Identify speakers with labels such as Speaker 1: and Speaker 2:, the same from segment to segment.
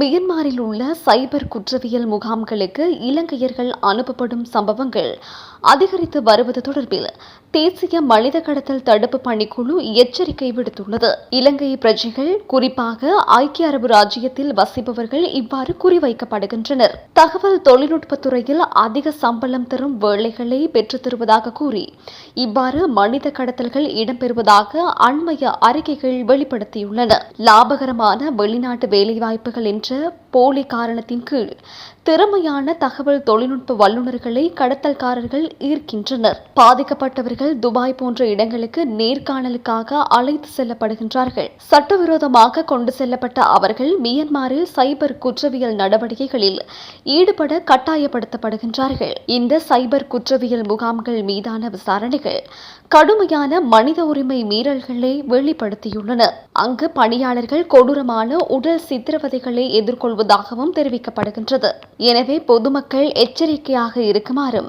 Speaker 1: மியன்மாரில் உள்ள சைபர் குற்றவியல் முகாம்களுக்கு இலங்கையர்கள் அனுப்பப்படும் சம்பவங்கள் அதிகரித்து வருவது தொடர்பில் தேசிய மனித கடத்தல் தடுப்பு பணிக்குழு எச்சரிக்கை விடுத்துள்ளது. இலங்கை பிரஜைகள் குறிப்பாக ஐக்கிய அரபு ராஜ்யத்தில் வசிப்பவர்கள் இவ்வாறு குறிவைக்கப்படுகின்றனர். தகவல் தொழில்நுட்பத்துறையில் அதிக சம்பளம் தரும் வேலைகளை பெற்றுத் தருவதாக கூறி இவ்வாறு மனித கடத்தல்கள் இடம்பெறுவதாக அண்மைய அறிக்கைகள் வெளிப்படுத்தியுள்ளன. லாபகரமான வெளிநாட்டு வேலைவாய்ப்புகளின் என்ற போலி காரணத்தின் கீழ் திறமையான தகவல் தொழில்நுட்ப வல்லுநர்களை கடத்தல்காரர்கள் ஈர்க்கின்றனர். பாதிக்கப்பட்டவர்கள் துபாய் போன்ற இடங்களுக்கு நேர்காணலுக்காக அழைத்து செல்லப்படுகின்றார்கள். சட்டவிரோதமாக கொண்டு செல்லப்பட்ட அவர்கள் மியன்மாரில் சைபர் குற்றவியல் நடவடிக்கைகளில் ஈடுபட கட்டாயப்படுத்தப்படுகின்றார்கள். இந்த சைபர் குற்றவியல் முகாம்கள் மீதான விசாரணைகள் கடுமையான மனித உரிமை மீறல்களை வெளிப்படுத்தியுள்ளன. அங்கு பணியாளர்கள் கொடூரமான உடல் சித்திரவதைகளை வருவதாகவும் தெரிவிக்கப்படுகின்றது. எனவே பொதுமக்கள் எச்சரிக்கையாக இருக்குமாறும்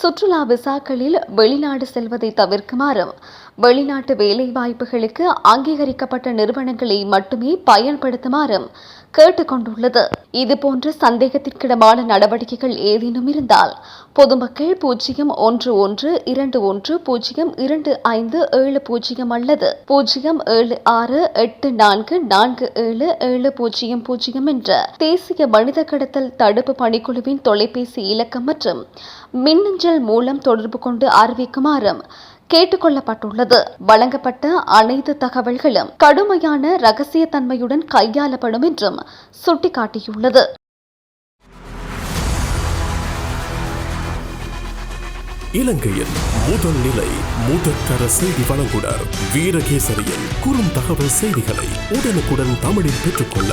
Speaker 1: சுற்றுலா விசாக்களில் வெளிநாடு செல்வதை தவிர்க்குமாறும் வெளிநாட்டு வேலைவாய்ப்புகளுக்கு அங்கீகரிக்கப்பட்ட நிறுவனங்களை மட்டுமே பயன்படுத்துமாறும் கேட்டுக்கொண்டுள்ளது. இதுபோன்ற சந்தேகத்திற்கிடமான நடவடிக்கைகள் ஏதேனும் இருந்தால் பொதுமக்கள் பூஜ்ஜியம் ஒன்று ஒன்று இரண்டு ஒன்று பூஜ்ஜியம் இரண்டு ஐந்து ஏழு பூஜ்ஜியம் அல்லது பூஜ்ஜியம் ஏழு ஆறு எட்டு நான்கு நான்கு ஏழு ஏழு பூஜ்ஜியம் பூஜ்ஜியம் என்ற தேசிய மனித கடத்தல் தடுப்பு பணிக்குழுவின் தொலைபேசி இலக்கம் மற்றும் மின்னஞ்சல் மூலம் தொடர்பு கொண்டு அறிவிக்குமாறும் கேட்டுக்கொள்ளப்பட்டுள்ளது. வழங்கப்பட்ட அனைத்து தகவல்களும் கடுமையான ரகசியத்தன்மையுடன் கையாளப்படும் என்றும் சுட்டிக்காட்டியுள்ளது.
Speaker 2: இலங்கையில் முதல் நிலை முதற்கர செய்தி வழங்குனர் வீரகேசரியின் குறும் தகவல் செய்திகளை உடனுக்குடன் தமிழில் பெற்றுக்கொள்ள